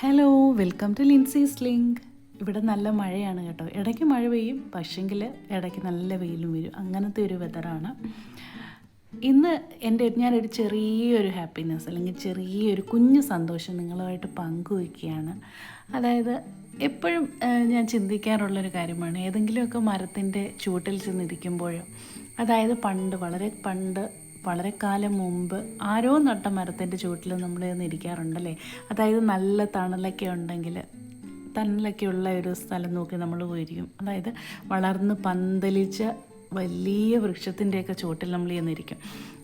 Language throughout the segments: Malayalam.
Hello welcome to Lincy's link ഇവിടെ നല്ല മഴയാണ് കേട്ടോ. ഇടയ്ക്ക് മഴ പെയ്യും പക്ഷെങ്കിൽ ഇടയ്ക്ക് നല്ല വെയിലും വരും. അങ്ങനത്തെ ഒരു വെതറാണ് ഇന്ന് എന്റെ ഞാനൊരു ചെറിയൊരു ഹാപ്പിനെസ് അല്ലെങ്കിൽ ചെറിയൊരു കുഞ്ഞു സന്തോഷം നിങ്ങളുമായിട്ട് പങ്കുവയ്ക്കുകയാണ് അതായത് എപ്പോഴും ഞാൻ ചിന്തിക്കാറുള്ളൊരു കാര്യമാണ്. ഏതെങ്കിലുമൊക്കെ മരത്തിന്റെ ചൂട്ടിൽ ചെന്നിരിക്കുമ്പോഴും അതായത് പണ്ട് വളരെ പണ്ട് വളരെ കാലം മുമ്പ് ആരോ നട്ട മരത്തിന്റെ ചുവട്ടിൽ നമ്മൾ ഇരിക്കാറുണ്ടല്ലേ അതായത് നല്ല തണലൊക്കെ ഉണ്ടെങ്കിൽ തണലൊക്കെ ഉള്ള ഒരു സ്ഥലം നോക്കി നമ്മൾ പോയിരിക്കും. അതായത് വളർന്ന് പന്തലിച്ച വലിയ വൃക്ഷത്തിന്റെയൊക്കെ ചുവട്ടിൽ നമ്മൾ ചെന്നിരിക്കും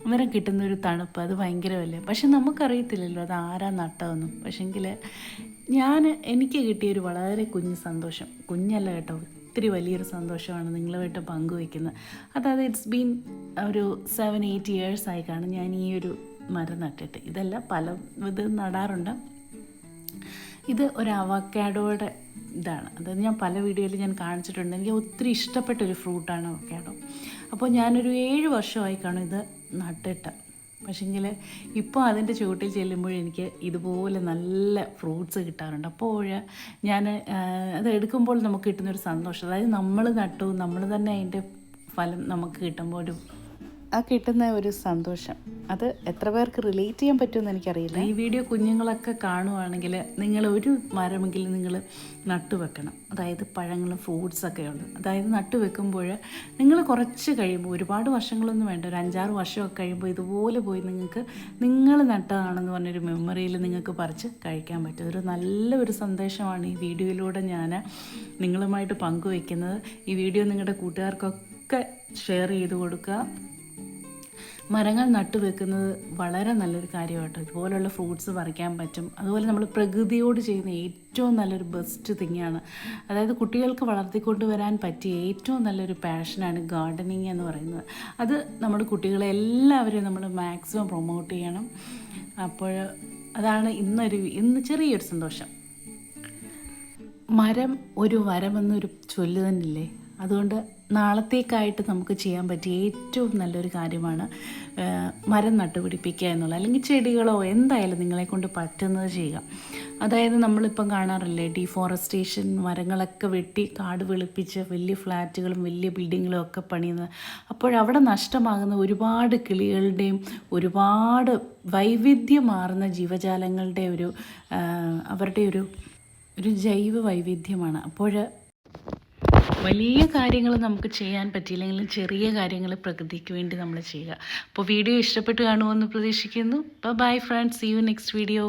അന്നേരം കിട്ടുന്ന ഒരു തണുപ്പ് അത് ഭയങ്കരമല്ലേ? പക്ഷെ നമുക്കറിയത്തില്ലല്ലോ അത് ആരാ നട്ടതെന്നും. പക്ഷെങ്കിൽ ഞാൻ എനിക്ക് കിട്ടിയൊരു വളരെ കുഞ്ഞ് സന്തോഷം. കുഞ്ഞല്ല കേട്ടോ. ഒത്തിരി വലിയൊരു സന്തോഷമാണ് നിങ്ങളുമായിട്ട് പങ്കുവയ്ക്കുന്നത്. അതായത് ഇറ്റ്സ് ബീൻ ഒരു സെവൻ എയ്റ്റ് ഇയേഴ്സ് ആയി കാണും. ഞാൻ ഈ ഒരു മരം നട്ടിട്ട് ഇതല്ല പല ഇത് നടാറുണ്ട്. ഇത് ഒരു അവക്കാഡോയുടെ ഇതാണ്. അതായത് ഞാൻ പല വീഡിയോയിൽ ഞാൻ കാണിച്ചിട്ടുണ്ട്. എനിക്ക് ഒത്തിരി ഇഷ്ടപ്പെട്ടൊരു ഫ്രൂട്ടാണ് അവക്കാഡോ. അപ്പോൾ ഞാനൊരു ഏഴ് വർഷമായി കാണും ഇത് നട്ടിട്ട്. പക്ഷേങ്കിൽ ഇപ്പോൾ അതിന്റെ ചുവട്ടിൽ ചെല്ലുമ്പോൾ എനിക്ക് ഇതുപോലെ നല്ല ഫ്രൂട്ട്സ് കിട്ടാറുണ്ട്. അപ്പോൾ ഞാൻ അത് എടുക്കുമ്പോൾ നമുക്ക് കിട്ടുന്നൊരു സന്തോഷം. അതായത് നമ്മൾ നട്ടു നമ്മൾ തന്നെ അതിന്റെ ഫലം നമുക്ക് കിട്ടുമ്പോൾ ഒരു ആ കിട്ടുന്ന ഒരു സന്തോഷം. അത് എത്ര പേർക്ക് റിലേറ്റ് ചെയ്യാൻ പറ്റുമെന്ന് എനിക്കറിയില്ല. ഈ വീഡിയോ കുഞ്ഞുങ്ങളൊക്കെ കാണുവാണെങ്കിൽ നിങ്ങൾ ഒരു മരമെങ്കിലും നിങ്ങൾ നട്ടുവെക്കണം അതായത് പഴങ്ങളും ഫ്രൂട്ട്സ് ഒക്കെ ഉണ്ട്. അതായത് നട്ടുവെക്കുമ്പോൾ നിങ്ങൾ കുറച്ച് കഴിയുമ്പോൾ ഒരുപാട് വർഷങ്ങളൊന്നും വേണ്ട ഒരു അഞ്ചാറ് വർഷമൊക്കെ കഴിയുമ്പോൾ ഇതുപോലെ പോയി നിങ്ങൾക്ക് നിങ്ങൾ നട്ടതാണെന്ന് പറഞ്ഞൊരു മെമ്മറിയിൽ നിങ്ങൾക്ക് പറിച്ച് കഴിക്കാൻ പറ്റും. ഒരു നല്ലൊരു സന്ദേശമാണ് ഈ വീഡിയോയിലൂടെ ഞാൻ നിങ്ങളുമായിട്ട് പങ്കുവെക്കുന്നത്. ഈ വീഡിയോ നിങ്ങളുടെ കൂട്ടുകാർക്കൊക്കെ ഷെയർ ചെയ്ത് കൊടുക്കുക. മരങ്ങൾ നട്ടുവെക്കുന്നത് വളരെ നല്ലൊരു കാര്യമാട്ടോ. ഇതുപോലുള്ള ഫ്രൂട്ട്സ് പറിക്കാൻ പറ്റും. അതുപോലെ നമ്മൾ പ്രകൃതിയോട് ചെയ്യുന്ന ഏറ്റവും നല്ലൊരു ബെസ്റ്റ് തിങ്ങാണ് അതായത് കുട്ടികൾക്ക് വളർത്തിക്കൊണ്ട് വരാൻ പറ്റിയ ഏറ്റവും നല്ലൊരു പാഷനാണ് ഗാർഡനിങ് എന്ന് പറയുന്നത്. അത് നമ്മുടെ കുട്ടികളെ എല്ലാവരെയും നമ്മൾ മാക്സിമം പ്രൊമോട്ട് ചെയ്യണം. അപ്പോൾ അതാണ് ഇന്നൊരു ഇന്ന് ചെറിയൊരു സന്തോഷം. മരം ഒരു വരമെന്നൊരു ചൊല്ല് തന്നില്ലേ അതുകൊണ്ട് നാളത്തേക്കായിട്ട് നമുക്ക് ചെയ്യാൻ പറ്റിയ ഏറ്റവും നല്ലൊരു കാര്യമാണ് മരം നട്ടുപിടിപ്പിക്കുക എന്നുള്ളത്. അല്ലെങ്കിൽ ചെടികളോ എന്തായാലും നിങ്ങളെ കൊണ്ട് പറ്റുന്നത് ചെയ്യുക. അതായത് നമ്മളിപ്പം കാണാറില്ലേ ഡീഫോറസ്റ്റേഷൻ മരങ്ങളൊക്കെ വെട്ടി കാട് വെളുപ്പിച്ച് വലിയ ഫ്ലാറ്റുകളും വലിയ ബിൽഡിങ്ങുകളും ഒക്കെ പണിയുന്നത്. അപ്പോഴവിടെ നഷ്ടമാകുന്ന ഒരുപാട് കിളികളുടെയും ഒരുപാട് വൈവിധ്യമാർന്ന ജീവജാലങ്ങളുടെ ഒരു അവരുടെ ഒരു ഒരു ജൈവ വൈവിധ്യമാണ് അപ്പോൾ വലിയ കാര്യങ്ങൾ നമുക്ക് ചെയ്യാൻ പറ്റിയില്ലെങ്കിലും ചെറിയ കാര്യങ്ങൾ പ്രകൃതിക്ക് വേണ്ടി നമ്മൾ ചെയ്യുക. അപ്പോൾ വീഡിയോ ഇഷ്ടപ്പെട്ട് കാണുമെന്ന് പ്രതീക്ഷിക്കുന്നു. Bye friends see you next video